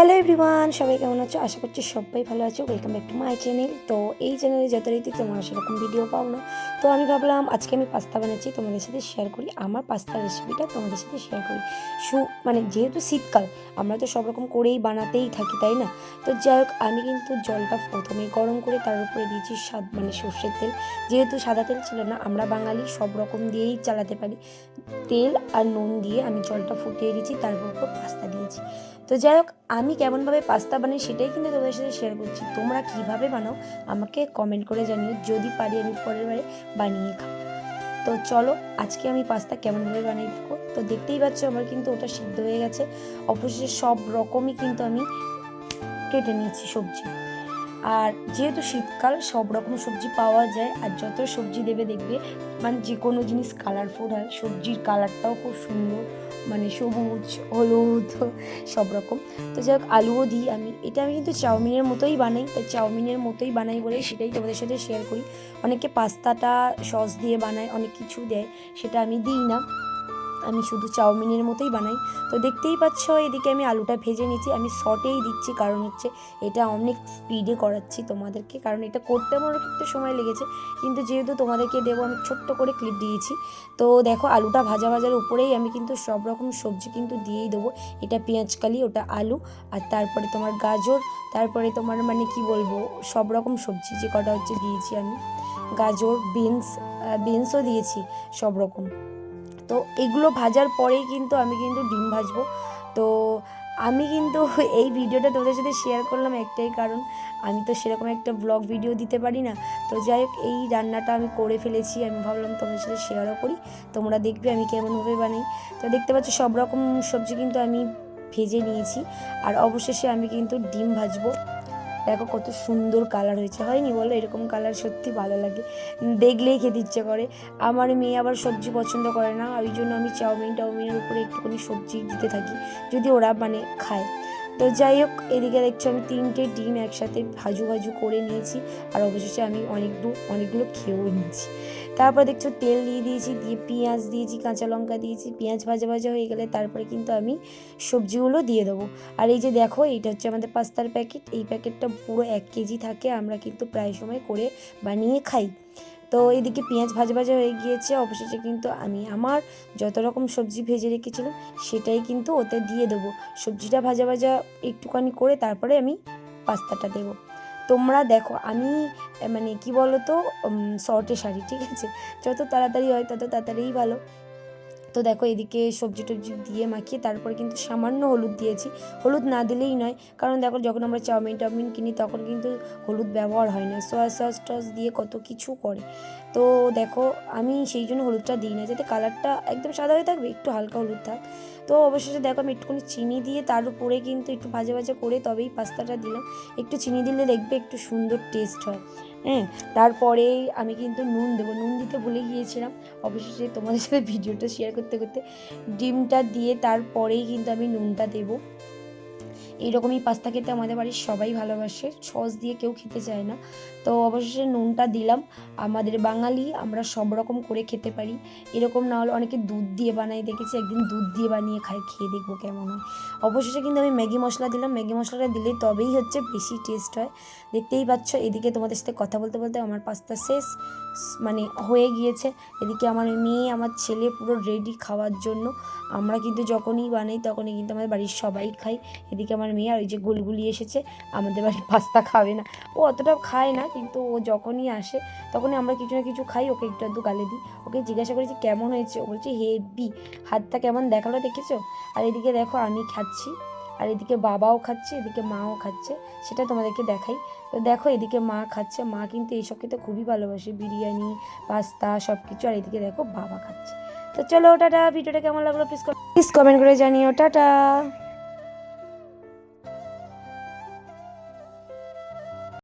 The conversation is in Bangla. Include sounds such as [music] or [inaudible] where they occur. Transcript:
হ্যালো এভরিওয়ান সবাই কেমন আছো? আশা করছি সবাই ভালো আছো। Welcome back to my channel তো এই চ্যানেলে যথারীতি তোমরা সেরকম ভিডিও পাও না। তো আমি ভাবলাম আজকে আমি পাস্তা বানাচ্ছি, তোমাদের সাথে শেয়ার করি। আমার পাস্তার রেসিপিটা তোমাদের সাথে শেয়ার করি। সু মানে যেহেতু শীতকাল, আমরা তো সব রকম করেই বানাতেই থাকি, তাই না? তো যাই হোক, আমি কিন্তু জলটা প্রথমে গরম করে তার উপরে দিয়েছি স্বাদ মানে সর্ষের তেল। যেহেতু সাদা তেল ছিল না, আমরা বাঙালি সব রকম দিয়েই চালাতে পারি। তেল আর নুন দিয়ে আমি জলটা ফুটিয়ে দিয়েছি তারপর পাস্তা দিয়েছি। তো যাই হোক, আমি কেমনভাবে পাস্তা বানাই সেটাই কিন্তু তোমাদের সাথে শেয়ার করছি। তোমরা কীভাবে বানাও আমাকে কমেন্ট করে জানিও। যদি পারি আমি পরের বারে বানিয়ে খাও তো চলো, আজকে আমি পাস্তা কেমনভাবে বানিয়ে দেখো। তো দেখতেই পাচ্ছ আমার কিন্তু ওটা সিদ্ধ হয়ে গেছে। অবশেষে সব রকমই কিন্তু আমি কেটে নিয়েছি সবজি। আর যেহেতু শীতকাল, সব রকম সবজি পাওয়া যায় আর যত সবজি দেবে দেখবে মানে যে কোনো জিনিস কালারফুল হয়, সবজির কালারটাও খুব সুন্দর মানে সবুজ, হলুদ, সব রকম। তো যাই হোক, আলুও দিই আমি। এটা আমি কিন্তু চাউমিনের মতোই বানাই, তাই চাউমিনের মতোই বানাই বলে সেটাই তোমাদের সাথে শেয়ার করি। অনেকে পাস্তাটা সস দিয়ে বানায়, অনেক কিছু দেয়, সেটা আমি দিই না। আমি শুধু চাউমিনের মতোই বানাই। তো দেখতেই পাচ্ছ, এদিকে আমি আলুটা ভেজে নিচ্ছি। আমি শর্টেই দিচ্ছি, কারণ হচ্ছে এটা অনেক স্পিডে করাচ্ছি তোমাদেরকে, কারণ এটা করতে আমার একটু সময় লেগেছে। কিন্তু যেহেতু তোমাদেরকে দেবো, আমি ছোট্ট করে ক্লিপ দিয়েছি। তো দেখো, আলুটা ভাজা ভাজার উপরেই আমি কিন্তু সব রকম সবজি কিন্তু দিয়েই দেবো। এটা পেঁয়াজকালি ওটা আলু, আর তারপরে তোমার গাজর, তারপরে তোমার মানে কি বলব, সব রকম সবজি, যে কটা হচ্ছে দিয়েছি আমি। গাজর, বিনস বিনসও দিয়েছি, সব রকম। তো এগুলো ভাজার পরেই কিন্তু আমি কিন্তু ডিম ভাজবো। তো আমি কিন্তু [laughs] এই ভিডিওটা তোমাদের সাথে শেয়ার করলাম একটাই কারণ, আমি তো সেরকম একটা ব্লগ ভিডিও দিতে পারি না। তো যাই হোক, এই রান্নাটা আমি করে ফেলেছি, আমি ভাবলাম তোমাদের সাথে শেয়ারও করি। তোমরা দেখবে আমি কেমনভাবে বানাই। তো দেখতে পাচ্ছ সব রকম সবজি কিন্তু আমি ভেজে নিয়েছি। আর অবশেষে আমি কিন্তু ডিম ভাজবো। দেখো কত সুন্দর কালার হয়েছে। হয়নি বলো? এরকম কালার সত্যি ভালো লাগে। দেখলেই খেতে ইচ্ছে করে। আমার মেয়ে আবার সবজি পছন্দ করে না। ওই জন্য আমি চাউমিন টাউমিনের উপরে একটুখানি সবজি দিতে থাকি। যদি ওরা মানে খায়। তো যাই হোক, এদিকে দেখছ আমি তিনটে ডিম একসাথে ভাজু ভাজু করে নিয়েছি। আর অবশেষে আমি অনেকগুলো অনেকগুলো খেয়েও নিয়েছি। তারপর দেখছ তেল দিয়ে দিয়েছি, দিয়ে পেঁয়াজ দিয়েছি, কাঁচা লঙ্কা দিয়েছি, পেঁয়াজ ভাজা ভাজা হয়ে গেলে তারপরে কিন্তু আমি সবজিগুলো দিয়ে দেবো। আর এই যে দেখো, এইটা হচ্ছে আমাদের পাস্তার প্যাকেট, এই প্যাকেটটা পুরো এক কেজি থাকে, আমরা কিন্তু প্রায় সময় করে বানিয়ে খাই। তো এদিকে পেঁয়াজ ভাজা ভাজা হয়ে গিয়েছে, অবশেষে কিন্তু আমি আমার যত রকম সবজি ভেজে রেখেছিলাম, সেটাই কিন্তু ওতে দিয়ে দেবো। সবজিটা ভাজা ভাজা একটুখানি করে তারপরে আমি পাস্তাটা দেবো। তোমরা দেখো, আমি মানে কি বলো তো শর্টে শাড়ি, ঠিক আছে? যত তাড়াতাড়ি হয়, তত তাড়াতাড়িই ভালো। তো দেখো এদিকে সবজি টবজি দিয়ে মাখিয়ে তারপরে কিন্তু সামান্য হলুদ দিয়েছি। হলুদ না দিলেই নয়, কারণ দেখো যখন আমরা চাউমিন টাউমিন কিনি তখন কিন্তু হলুদ ব্যবহার হয় না। সয়া সস টস দিয়ে কত কিছু করে। তো দেখো আমি সেই জন্য হলুদটা দিই না, যাতে কালারটা একদম সাদা হয়ে থাকবে, একটু হালকা হলুদ থাক। তো অবশেষে দেখো আমি একটুখানি চিনি দিয়ে তার উপরে কিন্তু একটু ভাজা ভাজা করে তবেই পাস্তাটা দিলাম। একটু চিনি দিলে দেখবে একটু সুন্দর টেস্ট হয়। হ্যাঁ তারপরেই আমি কিন্তু নুন দেবো। নুন দিতে ভুলে গিয়েছিলাম। অবশেষে তোমাদের সাথে ভিডিওটা শেয়ার করতে করতে ডিমটা দিয়ে তারপরেই কিন্তু আমি নুনটা দেবো। এইরকমই পাস্তা খেতে আমাদের বাড়ির সবাই ভালোবাসে। সস দিয়ে কেউ খেতে চায় না। তো অবশেষে নুনটা দিলাম। আমাদের বাঙালি, আমরা সব রকম করে খেতে পারি। এরকম না হলে অনেকে দুধ দিয়ে বানাই দেখেছি একদিন দুধ দিয়ে বানিয়ে খাই খেয়ে দেখব কেমন হয়। অবশেষে কিন্তু আমি ম্যাগি মশলা দিলাম। ম্যাগি মশলাটা দিলে তবেই হচ্ছে বেশি টেস্ট হয়। দেখতেই পাচ্ছ, এদিকে তোমাদের সাথে কথা বলতে বলতে আমার পাস্তা শেষ। মানে হয়ে গিয়েছে। এদিকে আমার মেয়ে, আমার ছেলে পুরো রেডি খাওয়ার জন্য। আমরা কিন্তু যখনই বানাই, তখনই কিন্তু আমাদের বাড়ির সবাই খাই এদিকে আমার মেয়ে আর ওই যে গুলগুলি এসেছে, আমাদের বাড়ির পাস্তা খাবে না। ও অতটাও খায় না, কিন্তু ও যখনই আসে, তখনই আমরা কিছু না কিছু খাই, ওকে একটু আধটু গালে দিই। ওকে জিজ্ঞাসা করেছি কেমন হয়েছে? ও বলছে, হেভি। হাতটা কেমন দেখাল দেখেছ? আর এদিকে দেখো, আমি খাচ্ছি। আর এদিকে বাবাও খাচ্ছে, এদিকে মাও খাচ্ছে, সেটা তোমাদেরকে দেখাই। তো দেখো, এদিকে মা খাচ্ছে। মা কিন্তু এইসব খেতে খুবই ভালোবাসে, বিরিয়ানি, পাস্তা সব কিছু আর এদিকে দেখো, বাবা খাচ্ছে। তো চলো, টাটা। ভিডিওটা কেমন লাগল প্লিজ প্লিজ কমেন্ট করে জানিও। টাটা।